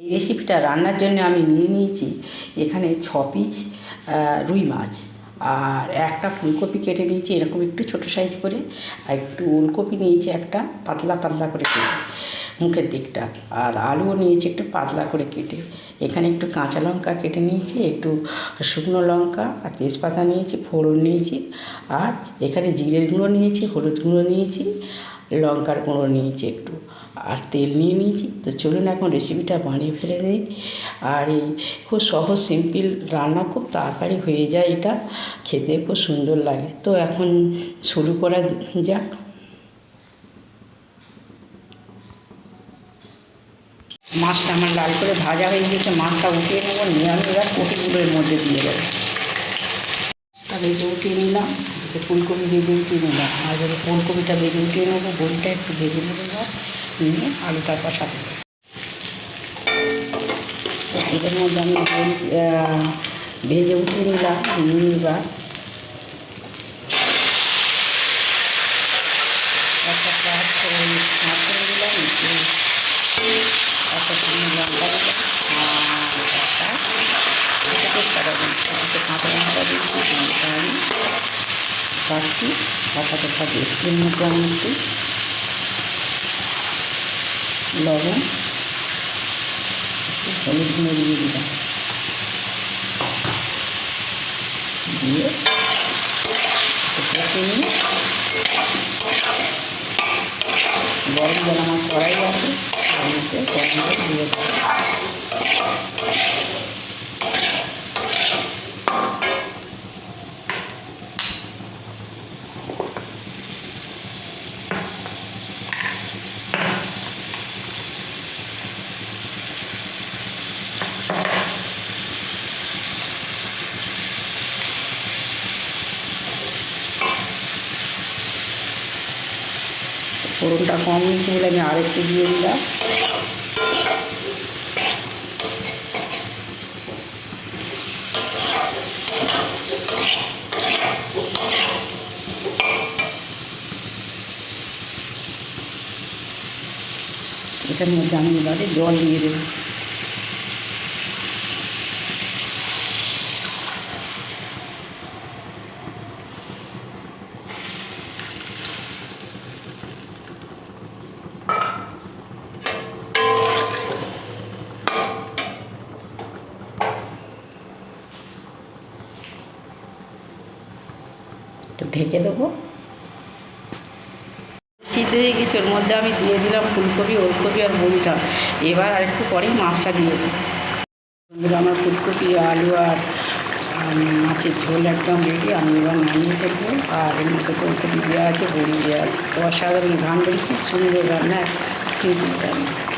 এই রেসিপিটা রান্নার জন্য আমি নিয়ে নিয়েছি। এখানে ছ পিস রুই মাছ। আর একটা ফুলকপি কেটে নিয়েছি, এরকম একটু ছোটো সাইজ করে। আর একটু ওলকপি নিয়েছি একটা, পাতলা পাতলা করে কেটে। মুখের দিকটা। আর আলুও নিয়েছি একটু পাতলা করে কেটে। এখানে একটু কাঁচা লঙ্কা কেটে নিয়েছি, একটু শুকনো লঙ্কা আর তেজপাতা নিয়েছি, ফোড়ন নিয়েছি আর এখানে জিরের গুঁড়ো নিয়েছি, হলুদ গুঁড়ো নিয়েছি, লঙ্কার গুঁড়ো নিয়েছি একটু আর তেল নিয়ে নিয়েছি। তো চলুন এখন রেসিপিটা বানিয়ে ফেলে দিই। আর এই খুব সহজ সিম্পল রান্না খুব তাড়াতাড়ি হয়ে যায় এটা। খেতে খুব সুন্দর লাগে। তো এখন শুরু করা যাক। মাছটা আমার লাল করে ভাজা হয়ে গেছে মাছটা উঠিয়ে নেব, নিয়ে আমি এবার কপিগুলোর মধ্যে দিয়ে দেবো। তাহলে এই যে উঠিয়ে নিলাম ফুলকপি ভেজে উঠিয়ে নিলাম। আর এবার ফুলকপিটা ভেজে উঠিয়ে নেব বড়িটা একটু ভেজে নেব নিয়ে আলুটা কষাতে দেবো তো এটার মধ্যে আমি বড়ি ভেজে উঠিয়ে নিলাম, নিয়ে এবার একটা করে দিলাম একটু শুকনো লঙ্কা দিলাম আর লবণ হলুদ গুঁড়ো দিলাম দিয়ে একটু কষে নিয়ে গরম জল আমার কড়াই আছে তার দিয়ে ফোড়নটা কম নিয়েছি বলে আমি আরেকটু দিয়ে দিলাম। এটার মধ্যে আমি এবারে জল দিয়ে দেবো একটু ঢেকে দেবো সিদ্ধ হয়ে গেছে, ওর মধ্যে আমি দিয়ে দিলাম ফুলকপি, ওলকপি আর বড়িটা। এবার আর একটু পরেই মাছটা দিয়ে দিই আমার ফুলকপি, আলু আর মাছের ঝোল একদম রেডি আমি এবার নামিয়ে ফেলব। আর এর মধ্যে ফুলকপি দেওয়া আছে, বড়ি দেওয়া আছে। অসাধারণ গান বলছি সুন্দর রান্না সিম্পল রান্না।